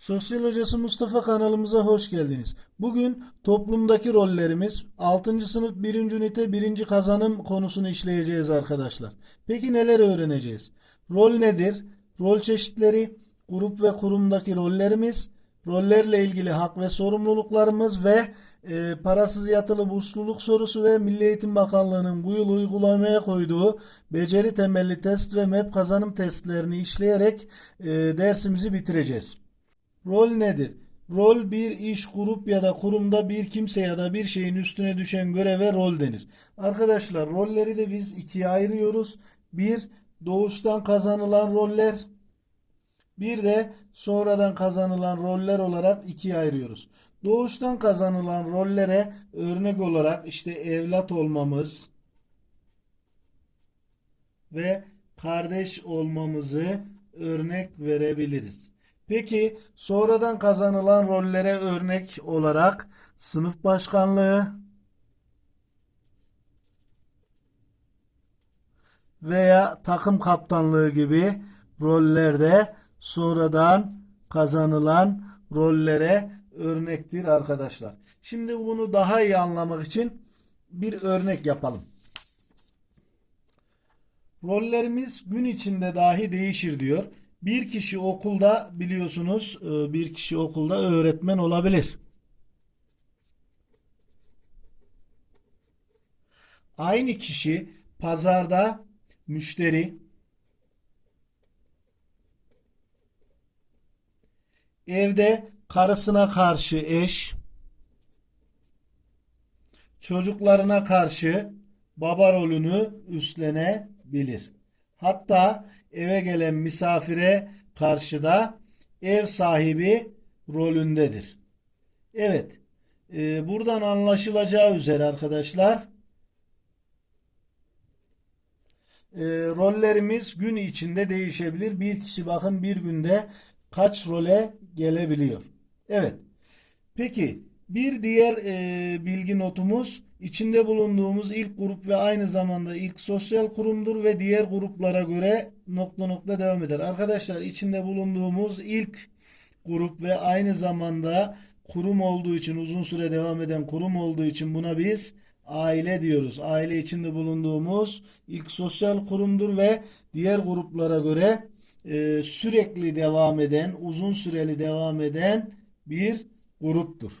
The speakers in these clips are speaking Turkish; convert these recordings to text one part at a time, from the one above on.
Sosyal Hocası Mustafa kanalımıza hoş geldiniz. Bugün toplumdaki rollerimiz 6. sınıf 1. ünite 1. kazanım konusunu işleyeceğiz arkadaşlar. Peki neler öğreneceğiz? Rol nedir? Rol çeşitleri, grup ve kurumdaki rollerimiz, rollerle ilgili hak ve sorumluluklarımız ve e, parasız yatılı bursluluk sorusu ve Milli Eğitim Bakanlığı'nın bu yıl uygulamaya koyduğu beceri temelli test ve MEP kazanım testlerini işleyerek e, dersimizi bitireceğiz. Rol nedir? Rol bir iş, grup ya da kurumda bir kimse ya da bir şeyin üstüne düşen göreve rol denir. Arkadaşlar rolleri de biz ikiye ayırıyoruz. Bir, doğuştan kazanılan roller. Bir de sonradan kazanılan roller olarak ikiye ayırıyoruz. Doğuştan kazanılan rollere örnek olarak işte evlat olmamız ve kardeş olmamızı örnek verebiliriz. Peki sonradan kazanılan rollere örnek olarak sınıf başkanlığı veya takım kaptanlığı gibi rollerde sonradan kazanılan rollere örnektir arkadaşlar. Şimdi bunu daha iyi anlamak için bir örnek yapalım. Rollerimiz gün içinde dahi değişir diyor. Bir kişi okulda biliyorsunuz e, bir kişi okulda öğretmen olabilir. Aynı kişi pazarda müşteri, evde karısına karşı eş, çocuklarına karşı baba rolünü üstlenebilir. Hatta eve gelen misafire karşı da ev sahibi rolündedir. Evet, e, buradan anlaşılacağı üzere arkadaşlar e, rollerimiz gün içinde değişebilir. Bir kişi bakın bir günde kaç role gelebiliyor. Evet. Peki bir diğer e, bilgi notumuz içinde bulunduğumuz ilk grup ve aynı zamanda ilk sosyal kurumdur ve diğer gruplara göre nokta nokta devam eder. Arkadaşlar içinde bulunduğumuz ilk grup ve aynı zamanda kurum olduğu için uzun süre devam eden kurum olduğu için buna biz aile diyoruz. Aile içinde bulunduğumuz ilk sosyal kurumdur ve diğer gruplara göre e, sürekli devam eden, uzun süreli devam eden bir gruptur.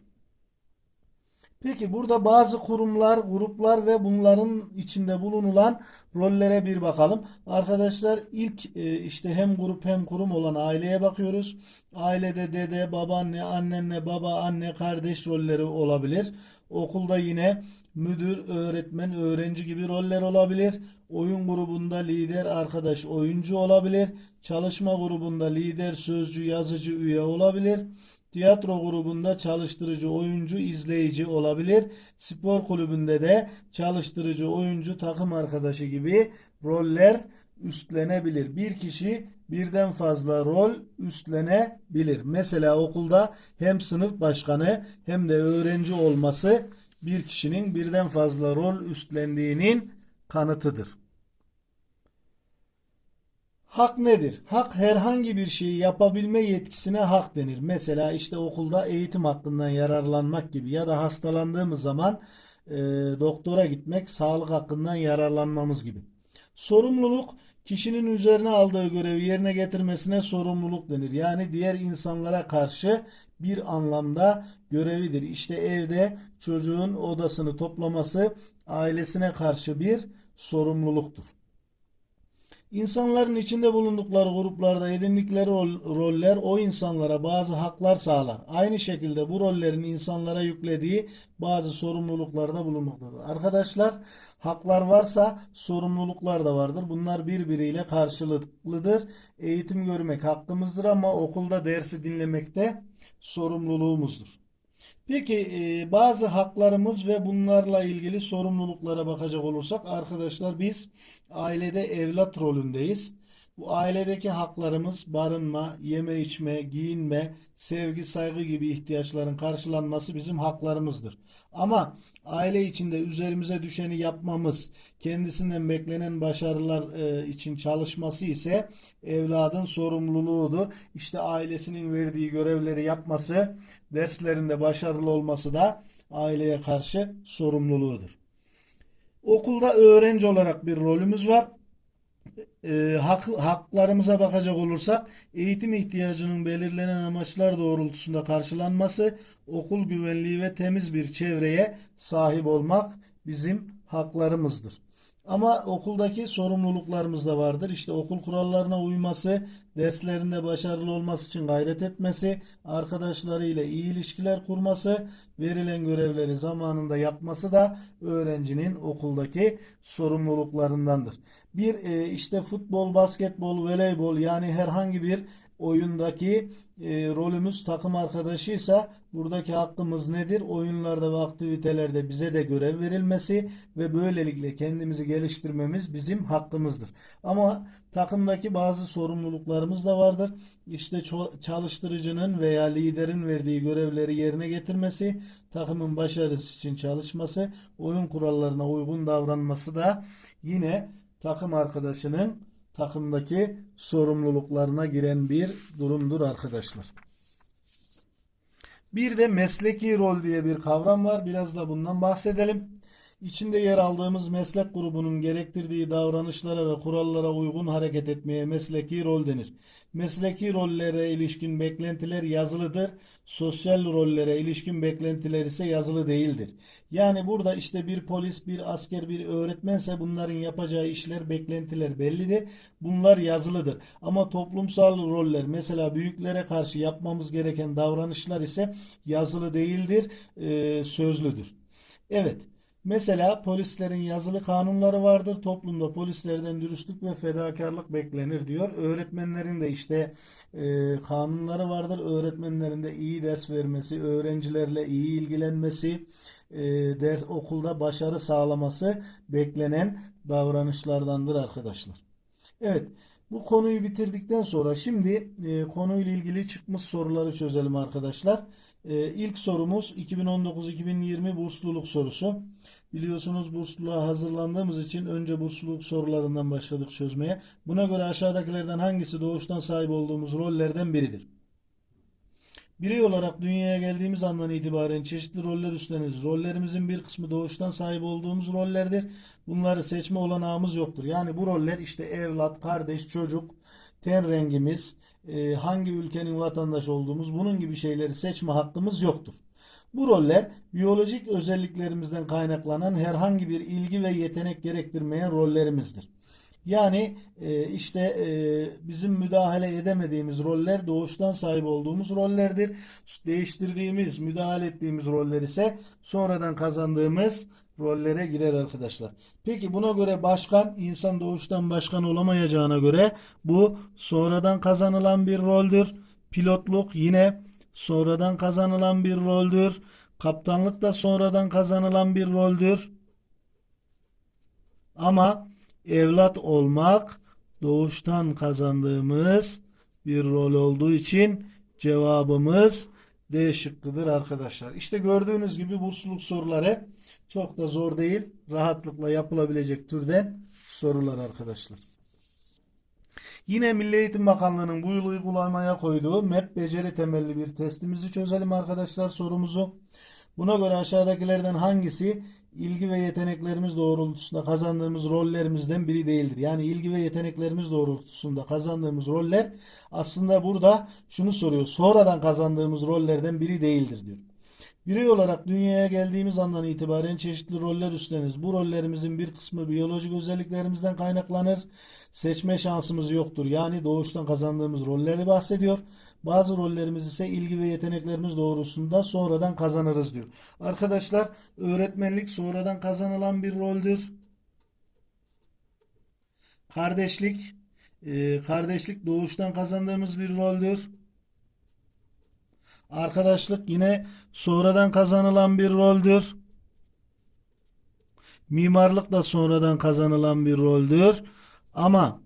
Peki burada bazı kurumlar, gruplar ve bunların içinde bulunulan rollere bir bakalım. Arkadaşlar ilk e, işte hem grup hem kurum olan aileye bakıyoruz. Ailede dede, babaanne, annenle baba, anne, kardeş rolleri olabilir. Okulda yine müdür, öğretmen, öğrenci gibi roller olabilir. Oyun grubunda lider, arkadaş, oyuncu olabilir. Çalışma grubunda lider, sözcü, yazıcı, üye olabilir. Tiyatro grubunda çalıştırıcı oyuncu, izleyici olabilir. Spor kulübünde de çalıştırıcı oyuncu, takım arkadaşı gibi roller üstlenebilir. Bir kişi birden fazla rol üstlenebilir. Mesela okulda hem sınıf başkanı hem de öğrenci olması bir kişinin birden fazla rol üstlendiğinin kanıtıdır. Hak nedir? Hak herhangi bir şeyi yapabilme yetkisine hak denir. Mesela işte okulda eğitim hakkından yararlanmak gibi ya da hastalandığımız zaman e, doktora gitmek, sağlık hakkından yararlanmamız gibi. Sorumluluk kişinin üzerine aldığı görevi yerine getirmesine sorumluluk denir. Yani diğer insanlara karşı bir anlamda görevidir. İşte evde çocuğun odasını toplaması ailesine karşı bir sorumluluktur. İnsanların içinde bulundukları gruplarda edindikleri rol- roller o insanlara bazı haklar sağlar. Aynı şekilde bu rollerin insanlara yüklediği bazı sorumluluklar da bulunmaktadır. Arkadaşlar haklar varsa sorumluluklar da vardır. Bunlar birbiriyle karşılıklıdır. Eğitim görmek hakkımızdır ama okulda dersi dinlemekte sorumluluğumuzdur. Peki e, bazı haklarımız ve bunlarla ilgili sorumluluklara bakacak olursak arkadaşlar biz ailede evlat rolündeyiz. Bu ailedeki haklarımız barınma, yeme içme, giyinme, sevgi, saygı gibi ihtiyaçların karşılanması bizim haklarımızdır. Ama aile içinde üzerimize düşeni yapmamız, kendisinden beklenen başarılar e, için çalışması ise evladın sorumluluğudur. İşte ailesinin verdiği görevleri yapması, derslerinde başarılı olması da aileye karşı sorumluluğudur. Okulda öğrenci olarak bir rolümüz var. E, hak, haklarımıza bakacak olursak eğitim ihtiyacının belirlenen amaçlar doğrultusunda karşılanması, okul güvenliği ve temiz bir çevreye sahip olmak bizim haklarımızdır. Ama okuldaki sorumluluklarımız da vardır. İşte okul kurallarına uyması, derslerinde başarılı olması için gayret etmesi, arkadaşlarıyla iyi ilişkiler kurması, verilen görevleri zamanında yapması da öğrencinin okuldaki sorumluluklarındandır. Bir e, işte futbol, basketbol, voleybol yani herhangi bir oyundaki e, rolümüz takım arkadaşıysa buradaki hakkımız nedir? Oyunlarda ve aktivitelerde bize de görev verilmesi ve böylelikle kendimizi geliştirmemiz bizim hakkımızdır. Ama takımdaki bazı sorumluluklarımız da vardır. İşte çalıştırıcının veya liderin verdiği görevleri yerine getirmesi, takımın başarısı için çalışması, oyun kurallarına uygun davranması da yine takım arkadaşının takımdaki sorumluluklarına giren bir durumdur arkadaşlar. Bir de mesleki rol diye bir kavram var. Biraz da bundan bahsedelim. İçinde yer aldığımız meslek grubunun gerektirdiği davranışlara ve kurallara uygun hareket etmeye mesleki rol denir. Mesleki rollere ilişkin beklentiler yazılıdır. Sosyal rollere ilişkin beklentiler ise yazılı değildir. Yani burada işte bir polis, bir asker, bir öğretmense bunların yapacağı işler, beklentiler bellidir. Bunlar yazılıdır. Ama toplumsal roller mesela büyüklere karşı yapmamız gereken davranışlar ise yazılı değildir, sözlüdür. Evet. Mesela polislerin yazılı kanunları vardır. Toplumda polislerden dürüstlük ve fedakarlık beklenir diyor. Öğretmenlerin de işte e, kanunları vardır. Öğretmenlerin de iyi ders vermesi, öğrencilerle iyi ilgilenmesi, e, ders okulda başarı sağlaması beklenen davranışlardandır arkadaşlar. Evet. Bu konuyu bitirdikten sonra şimdi e, konuyla ilgili çıkmış soruları çözelim arkadaşlar. E, ilk sorumuz 2019-2020 bursluluk sorusu. Biliyorsunuz bursluluğa hazırlandığımız için önce bursluluk sorularından başladık çözmeye. Buna göre aşağıdakilerden hangisi doğuştan sahip olduğumuz rollerden biridir? Birey olarak dünyaya geldiğimiz andan itibaren çeşitli roller üstleniriz. Rollerimizin bir kısmı doğuştan sahip olduğumuz rollerdir. Bunları seçme olanağımız yoktur. Yani bu roller işte evlat, kardeş, çocuk, ten rengimiz, e, hangi ülkenin vatandaşı olduğumuz bunun gibi şeyleri seçme hakkımız yoktur. Bu roller biyolojik özelliklerimizden kaynaklanan herhangi bir ilgi ve yetenek gerektirmeyen rollerimizdir. Yani e, işte e, bizim müdahale edemediğimiz roller doğuştan sahip olduğumuz rollerdir. Değiştirdiğimiz, müdahale ettiğimiz roller ise sonradan kazandığımız rollere girer arkadaşlar. Peki buna göre başkan, insan doğuştan başkan olamayacağına göre bu sonradan kazanılan bir roldür. Pilotluk yine sonradan kazanılan bir roldür. Kaptanlık da sonradan kazanılan bir roldür. Ama evlat olmak doğuştan kazandığımız bir rol olduğu için cevabımız D şıkkıdır arkadaşlar. İşte gördüğünüz gibi bursluluk soruları çok da zor değil. Rahatlıkla yapılabilecek türden sorular arkadaşlar. Yine Milli Eğitim Bakanlığı'nın bu yıl uygulamaya koyduğu MEP beceri temelli bir testimizi çözelim arkadaşlar sorumuzu. Buna göre aşağıdakilerden hangisi ilgi ve yeteneklerimiz doğrultusunda kazandığımız rollerimizden biri değildir. Yani ilgi ve yeteneklerimiz doğrultusunda kazandığımız roller aslında burada şunu soruyor. Sonradan kazandığımız rollerden biri değildir diyor. Birey olarak dünyaya geldiğimiz andan itibaren çeşitli roller üstleniriz. Bu rollerimizin bir kısmı biyolojik özelliklerimizden kaynaklanır. Seçme şansımız yoktur. Yani doğuştan kazandığımız rolleri bahsediyor. Bazı rollerimiz ise ilgi ve yeteneklerimiz doğrusunda sonradan kazanırız diyor. Arkadaşlar öğretmenlik sonradan kazanılan bir roldür. Kardeşlik e, kardeşlik doğuştan kazandığımız bir roldür. Arkadaşlık yine sonradan kazanılan bir roldür. Mimarlık da sonradan kazanılan bir roldür. Ama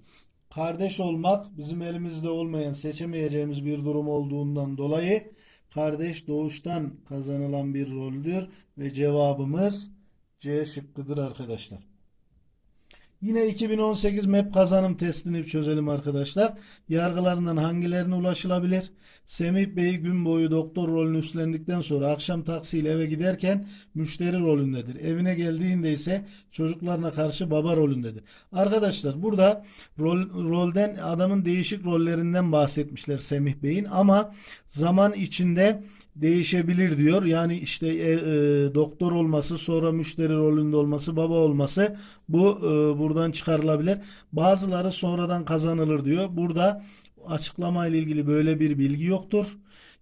kardeş olmak bizim elimizde olmayan seçemeyeceğimiz bir durum olduğundan dolayı kardeş doğuştan kazanılan bir roldür ve cevabımız C şıkkıdır arkadaşlar. Yine 2018 MEP kazanım testini çözelim arkadaşlar. Yargılarından hangilerine ulaşılabilir? Semih Bey gün boyu doktor rolünü üstlendikten sonra akşam taksiyle eve giderken müşteri rolündedir. Evine geldiğinde ise çocuklarına karşı baba rolündedir. Arkadaşlar burada rol, rolden adamın değişik rollerinden bahsetmişler Semih Bey'in ama zaman içinde değişebilir diyor. Yani işte e, e, doktor olması, sonra müşteri rolünde olması, baba olması bu e, buradan çıkarılabilir. Bazıları sonradan kazanılır diyor. Burada açıklama ile ilgili böyle bir bilgi yoktur.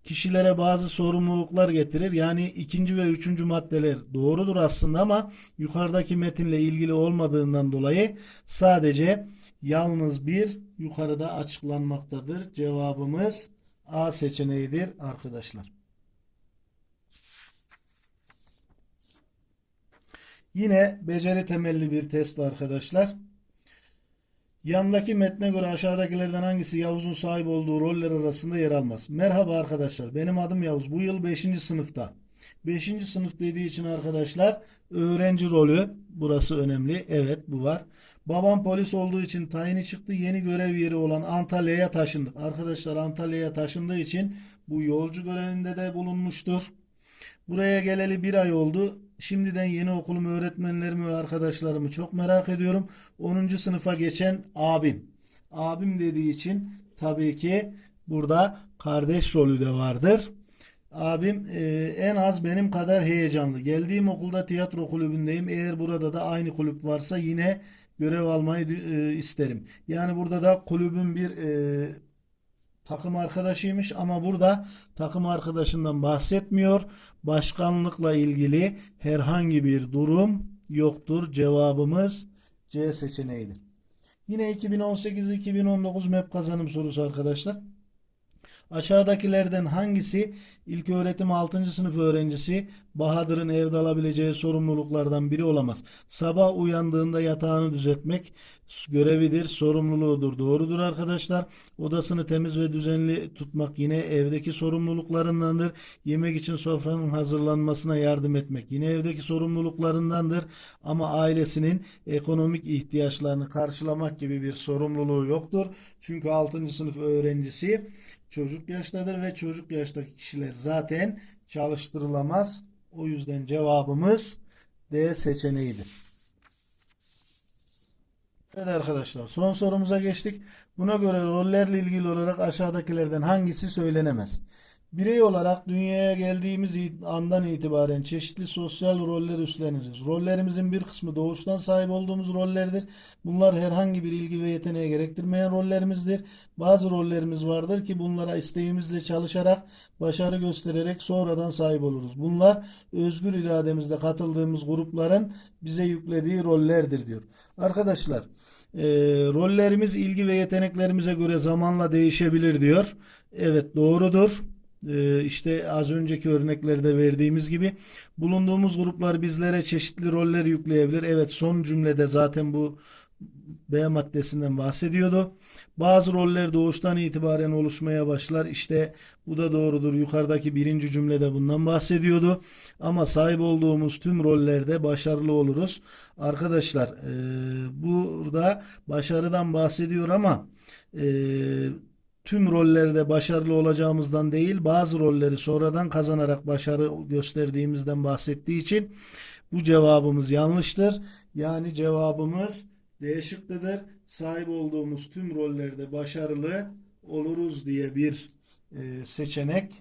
Kişilere bazı sorumluluklar getirir. Yani ikinci ve üçüncü maddeler doğrudur aslında ama yukarıdaki metinle ilgili olmadığından dolayı sadece yalnız bir yukarıda açıklanmaktadır. Cevabımız A seçeneğidir arkadaşlar. Yine beceri temelli bir test arkadaşlar. Yandaki metne göre aşağıdakilerden hangisi Yavuz'un sahip olduğu roller arasında yer almaz? Merhaba arkadaşlar. Benim adım Yavuz. Bu yıl 5. sınıfta. 5. sınıf dediği için arkadaşlar öğrenci rolü burası önemli. Evet bu var. Babam polis olduğu için tayini çıktı. Yeni görev yeri olan Antalya'ya taşındık. Arkadaşlar Antalya'ya taşındığı için bu yolcu görevinde de bulunmuştur. Buraya geleli bir ay oldu. Şimdiden yeni okulumu, öğretmenlerimi ve arkadaşlarımı çok merak ediyorum. 10. sınıfa geçen abim. Abim dediği için tabii ki burada kardeş rolü de vardır. Abim e, en az benim kadar heyecanlı. Geldiğim okulda tiyatro kulübündeyim. Eğer burada da aynı kulüp varsa yine görev almayı e, isterim. Yani burada da kulübün bir e, takım arkadaşıymış ama burada takım arkadaşından bahsetmiyor. Başkanlıkla ilgili herhangi bir durum yoktur. Cevabımız C seçeneğidir. Yine 2018-2019 MEP kazanım sorusu arkadaşlar. Aşağıdakilerden hangisi ilköğretim 6. sınıf öğrencisi Bahadır'ın evde alabileceği sorumluluklardan biri olamaz? Sabah uyandığında yatağını düzeltmek görevidir, sorumluluğudur. Doğrudur arkadaşlar. Odasını temiz ve düzenli tutmak yine evdeki sorumluluklarındandır. Yemek için sofranın hazırlanmasına yardım etmek yine evdeki sorumluluklarındandır. Ama ailesinin ekonomik ihtiyaçlarını karşılamak gibi bir sorumluluğu yoktur. Çünkü 6. sınıf öğrencisi çocuk yaştadır ve çocuk yaştaki kişiler zaten çalıştırılamaz. O yüzden cevabımız D seçeneğidir. Evet arkadaşlar son sorumuza geçtik. Buna göre rollerle ilgili olarak aşağıdakilerden hangisi söylenemez? Birey olarak dünyaya geldiğimiz andan itibaren çeşitli sosyal roller üstleniriz. Rollerimizin bir kısmı doğuştan sahip olduğumuz rollerdir. Bunlar herhangi bir ilgi ve yeteneğe gerektirmeyen rollerimizdir. Bazı rollerimiz vardır ki bunlara isteğimizle çalışarak, başarı göstererek sonradan sahip oluruz. Bunlar özgür irademizle katıldığımız grupların bize yüklediği rollerdir diyor. Arkadaşlar, e, rollerimiz ilgi ve yeteneklerimize göre zamanla değişebilir diyor. Evet doğrudur. Ee, işte az önceki örneklerde verdiğimiz gibi bulunduğumuz gruplar bizlere çeşitli roller yükleyebilir. Evet son cümlede zaten bu B maddesinden bahsediyordu. Bazı roller doğuştan itibaren oluşmaya başlar. İşte bu da doğrudur. Yukarıdaki birinci cümlede bundan bahsediyordu. Ama sahip olduğumuz tüm rollerde başarılı oluruz. Arkadaşlar e, burada başarıdan bahsediyor ama e, tüm rollerde başarılı olacağımızdan değil bazı rolleri sonradan kazanarak başarı gösterdiğimizden bahsettiği için bu cevabımız yanlıştır. Yani cevabımız D şıkkıdır. Sahip olduğumuz tüm rollerde başarılı oluruz diye bir e, seçenek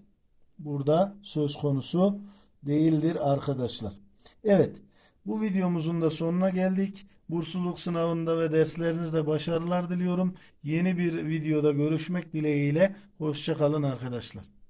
burada söz konusu değildir arkadaşlar. Evet bu videomuzun da sonuna geldik. Bursluluk sınavında ve derslerinizde başarılar diliyorum. Yeni bir videoda görüşmek dileğiyle. Hoşçakalın arkadaşlar.